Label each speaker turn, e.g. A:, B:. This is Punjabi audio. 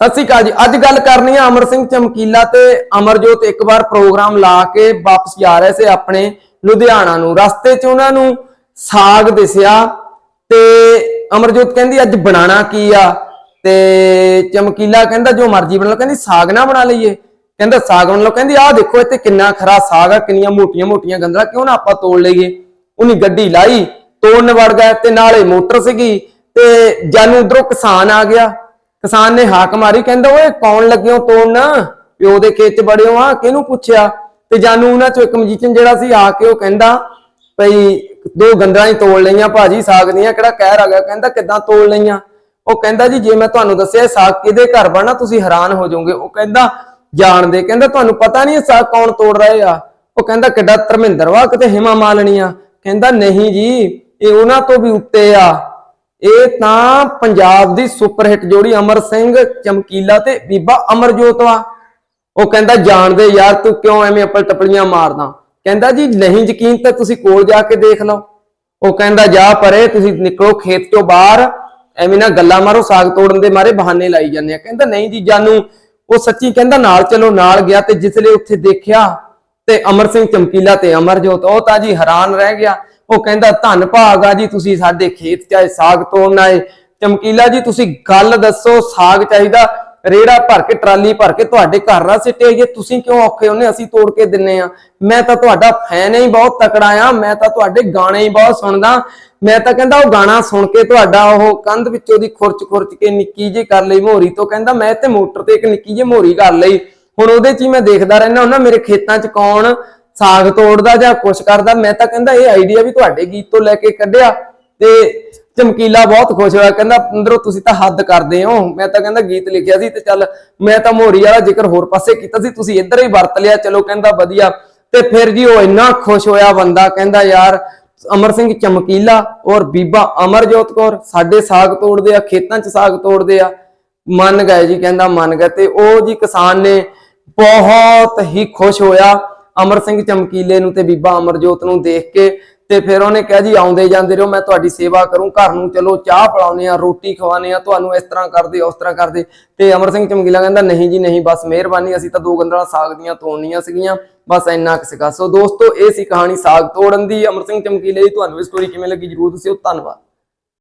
A: ਸਤਿ ਸ਼੍ਰੀ ਅਕਾਲ ਜੀ। ਅੱਜ ਗੱਲ ਕਰਨੀ ਆ ਅਮਰ ਸਿੰਘ ਚਮਕੀਲਾ ਤੇ ਅਮਰਜੋਤ ਇੱਕ ਵਾਰ ਪ੍ਰੋਗਰਾਮ ਲਾ ਕੇ ਵਾਪਸ ਜਾ ਰਹੇ ਸੀ ਆਪਣੇ ਲੁਧਿਆਣਾ ਨੂੰ। ਰਸਤੇ 'ਚ ਉਹਨਾਂ ਨੂੰ ਸਾਗ ਦਿਸਿਆ ਤੇ ਅਮਰਜੋਤ ਕਹਿੰਦੀ, ਅੱਜ ਬਣਾਣਾ ਕੀ ਆ? ਤੇ ਚਮਕੀਲਾ ਕਹਿੰਦਾ, ਜੋ ਮਰਜ਼ੀ ਬਣਾ ਲਓ। ਕਹਿੰਦੀ, ਸਾਗ ਨਾ ਬਣਾ ਲਈਏ। ਕਹਿੰਦਾ, ਸਾਗ ਬਣਾ ਲਓ। ਕਹਿੰਦੀ, ਆਹ ਦੇਖੋ, ਇੱਥੇ ਕਿੰਨਾ ਖਰਾ ਸਾਗ ਆ, ਕਿੰਨੀਆਂ ਮੋਟੀਆਂ ਮੋਟੀਆਂ ਗੰਦਲਾ ਕਿਉਂ ਨਾ ਆਪਾਂ ਤੋੜ ਲਈਏ? ਉਹਨੇ ਗੱਡੀ ਲਾਈ, ਤੋੜਨ ਵੜ ਗਿਆ ਤੇ ਨਾਲੇ ਮੋਟਰ ਸੀਗੀ ਤੇ ਜਾਨੂੰ ਉਧਰੋਂ ਕਿਸਾਨ ਆ ਗਿਆ। ਕਿਸਾਨ ਨੇ ਹਾਕ ਮਾਰੀ, ਕਹਿੰਦਾ, ਓਏ, ਕੌਣ ਲੱਗਿਓ ਤੋੜਨ? ਪਿਓ ਦੇ ਖੇਤ ਚ ਬੜਿਓ ਆ ਕਿਹਨੂੰ ਪੁੱਛਿਆ? ਤੇ ਜਾਨੂ ਉਹਨਾਂ ਚੋਂ ਇੱਕ ਮਜੀਚਨ ਜਿਹੜਾ ਸੀ, ਆ ਕੇ ਉਹ ਕਹਿੰਦਾ, ਭਈ, ਦੋ ਗੰਦਲਾਂ ਹੀ ਤੋੜ ਲਈਆਂ, ਭਾਜੀ, ਸਾਗ ਦੀਆਂ, ਕਿਹੜਾ ਕਹਿਰ ਆ ਗਿਆ? ਕਹਿੰਦਾ, ਕਿੱਦਾਂ ਤੋੜ ਲਈਆਂ? ਉਹ ਕਹਿੰਦਾ, ਜੀ, ਜੇ ਮੈਂ ਤੁਹਾਨੂੰ ਦੱਸਿਆ ਸਾਗ ਕਿਹਦੇ ਘਰ ਬਣਾ ਤੁਸੀਂ ਹੈਰਾਨ ਹੋ ਜਾਓਗੇ। ਉਹ ਕਹਿੰਦਾ, ਜਾਣਦੇ। ਕਹਿੰਦਾ, ਤੁਹਾਨੂੰ ਪਤਾ ਨਹੀਂ ਸਾਗ ਕੌਣ ਤੋੜ ਰਹੇ ਆ? ਉਹ ਕਹਿੰਦਾ, ਕਿੱਡਾ ਧਰਮਿੰਦਰ ਵਾ, ਕਿਤੇ ਹਿਮਾ ਮਾਲਣੀ ਆ ਕਹਿੰਦਾ, ਨਹੀਂ ਜੀ, ਇਹ ਉਹਨਾਂ ਤੋਂ ਵੀ ਉੱਤੇ ਆ। ਇਹ ਤਾਂ ਪੰਜਾਬ ਦੀ ਸੁਪਰ ਹਿੱਟ ਜੋੜੀ ਅਮਰ ਸਿੰਘ, ਚਮਕੀਲਾ ਤੇ ਬੀਬਾ ਅਮਰਜੋਤ ਵਾ। ਉਹ ਕਹਿੰਦਾ ਜਾਣਦੇ ਯਾਰ, ਤੂੰ ਕਿਉਂ ਐਵੇਂ ਅੱਪਲ ਟਪਲੀਆਂ ਮਾਰਦਾ? ਕਹਿੰਦਾ, ਜੀ, ਨਹੀਂ ਯਕੀਨ ਤਾਂ ਤੁਸੀਂ ਕੋਲ ਜਾ ਕੇ ਦੇਖ ਲਓ। ਉਹ ਕਹਿੰਦਾ, ਜਾ ਪਰੇ, ਤੁਸੀਂ ਨਿਕਲੋ ਖੇਤ ਚੋਂ ਬਾਹਰ, ਐਵੇਂ ਨਾ ਗੱਲਾਂ ਮਾਰੋ, ਸਾਗ ਤੋੜਨ ਦੇ ਮਾਰੇ ਬਹਾਨੇ ਲਾਈ ਜਾਂਦੇ ਆ। ਕਹਿੰਦਾ, ਨਹੀਂ ਜੀ, ਜਾਨੂ, ਉਹ ਸੱਚੀ ਕਹਿੰਦਾ, ਨਾਲ ਚਲੋ, ਨਾਲ ਗਿਆ ਤੇ ਜਿਸਲੇ ਉੱਥੇ ਦੇਖਿਆ ਤੇ ਅਮਰ ਸਿੰਘ, ਚਮਕੀਲਾ ਤੇ ਅਮਰਜੋਤ, ਉਹ ਤਾਂ ਜੀ ਹੈਰਾਨ ਰਹਿ ਗਿਆ। ਉਹ ਕਹਿੰਦਾ, ਧੰਨ ਭਾਗਾ ਜੀ, ਤੁਸੀਂ ਸਾਡੇ ਖੇਤ ਚ ਆਏ ਸਾਗ ਤੋੜਨ ਆਏ। ਚਮਕੀਲਾ ਜੀ, ਤੁਸੀਂ ਗੱਲ ਦੱਸੋ, ਸਾਗ ਚਾਹੀਦਾ, ਰੇੜਾ ਭਰ ਕੇ, ਟਰਾਲੀ ਭਰ ਕੇ ਤੁਹਾਡੇ ਘਰ ਨਾ ਸਿੱਟੇ ਜੇ। ਤੁਸੀਂ ਕਿਉਂ ਔਖੇ ਹੁੰਨੇ, ਅਸੀਂ ਤੋੜ ਕੇ ਦਿੰਨੇ ਆ। ਮੈਂ ਤਾਂ ਤੁਹਾਡਾ ਫੈਨ ਹੀ ਬਹੁਤ ਤਕੜਾ ਆ, ਮੈਂ ਤਾਂ ਤੁਹਾਡੇ ਗਾਣੇ ਹੀ ਬਹੁਤ ਸੁਣਦਾ। ਮੈਂ ਤਾਂ ਕਹਿੰਦਾ, ਉਹ ਗਾਣਾ ਸੁਣ ਕੇ ਤੁਹਾਡਾ ਉਹ ਕੰਧ ਵਿੱਚੋਂ ਦੀ ਖੁਰਚ ਖੁਰਚ ਕੇ ਨਿੱਕੀ ਜਿਹੀ ਕਰ ਲਈ ਮੋਰੀ ਤੋਂ। ਕਹਿੰਦਾ, ਮੈਂ ਤੇ ਮੋਟਰ ਤੇ ਇੱਕ ਨਿੱਕੀ ਜਿਹੀ ਮੋਰੀ ਕਰ ਲਈ। ਹੁਣ ਉਹਦੇ 'ਚ ਹੀ ਮੈਂ ਦੇਖਦਾ ਰਹਿਣਾ ਹੁੰਦਾ, ਮੇਰੇ ਖੇਤਾਂ 'ਚ ਕੌਣ ਸਾਗ ਤੋੜਦਾ ਜਾਂ ਕੁਛ ਕਰਦਾ, ਮੈਂ ਤਾਂ ਕਹਿੰਦਾ ਇਹ ਆਈਡੀਆ ਵੀ ਤੁਹਾਡੇ ਗੀਤ ਤੋਂ ਲੈ ਕੇ ਕੱਢਿਆ ਤੇ ਚਮਕੀਲਾ ਬਹੁਤ ਖੁਸ਼ ਹੋਇਆ, ਕਹਿੰਦਾ ਅੰਦਰੋਂ ਤੁਸੀਂ ਤਾਂ ਹੱਦ ਕਰਦੇ ਹੋ। ਮੈਂ ਤਾਂ ਕਹਿੰਦਾ ਗੀਤ ਲਿਖਿਆ ਸੀ ਤੇ ਚੱਲ ਮੈਂ ਤਾਂ ਮੋਰੀ ਵਾਲਾ ਜ਼ਿਕਰ ਹੋਰ ਪਾਸੇ ਕੀਤਾ ਸੀ, ਤੁਸੀਂ ਇੱਧਰ ਹੀ ਵਰਤ ਲਿਆ, ਚਲੋ ਕਹਿੰਦਾ ਵਧੀਆ। ਤੇ ਫਿਰ ਜੀ ਉਹ ਇੰਨਾ ਖੁਸ਼ ਹੋਇਆ ਬੰਦਾ, ਕਹਿੰਦਾ ਯਾਰ ਅਮਰ ਸਿੰਘ ਚਮਕੀਲਾ ਔਰ ਬੀਬਾ ਅਮਰਜੋਤ ਕੌਰ, ਸਾਡੇ ਸਾਗ ਤੋੜਦੇ ਆ, ਖੇਤਾਂ 'ਚ ਸਾਗ ਤੋੜਦੇ ਆ। ਮੰਨ ਗਏ ਜੀ, ਕਹਿੰਦਾ ਮੰਨ ਗਏ। ਤੇ ਉਹ ਜੀ ਕਿਸਾਨ ਨੇ ਬਹੁਤ ਹੀ ਖੁਸ਼ ਹੋਇਆ। ਅਮਰ ਸਿੰਘ ਚਮਕੀਲੇ ਨੂੰ ਤੇ ਬੀਬਾ ਅਮਰਜੋਤ ਨੂੰ ਦੇਖ ਕੇ ਤੇ ਫਿਰ ਉਹਨੇ ਕਿਹਾ ਜੀ ਆਉਂਦੇ ਜਾਂਦੇ ਰਹੋ, ਮੈਂ ਤੁਹਾਡੀ ਸੇਵਾ ਕਰੂੰ, ਘਰ ਨੂੰ ਚਲੋ, ਚਾਹ ਪਿਲਾਉਨੇ ਆ ਰੋਟੀ ਖਵਾਉਨੇ ਆ ਤੁਹਾਨੂੰ ਇਸ ਤਰ੍ਹਾਂ ਕਰਦੇ, ਉਸ ਤਰ੍ਹਾਂ ਕਰਦੇ। ਤੇ ਅਮਰ ਸਿੰਘ ਚਮਕੀਲਾ ਕਹਿੰਦਾ, ਨਹੀਂ ਜੀ, ਨਹੀਂ, ਬਸ ਮਿਹਰਬਾਨੀ, ਅਸੀਂ ਤਾਂ ਦੋ ਗੰਦਲਾਂ ਸਾਗ ਦੀਆਂ ਤੋੜਨੀਆਂ ਸੀਗੀਆਂ, ਬਸ ਇੰਨਾ ਕੁ ਸੀਗਾ। ਸੋ ਦੋਸਤੋ, ਇਹ ਸੀ ਕਹਾਣੀ ਸਾਗ ਤੋੜਨ ਦੀ। ਅਮਰ ਸਿੰਘ ਚਮਕੀਲੇ ਦੀ ਤੁਹਾਨੂੰ ਇਹ ਸਟੋਰੀ ਕਿਵੇਂ ਲੱਗੀ, ਜਰੂਰ ਦੱਸਿਓ। ਧੰਨਵਾਦ।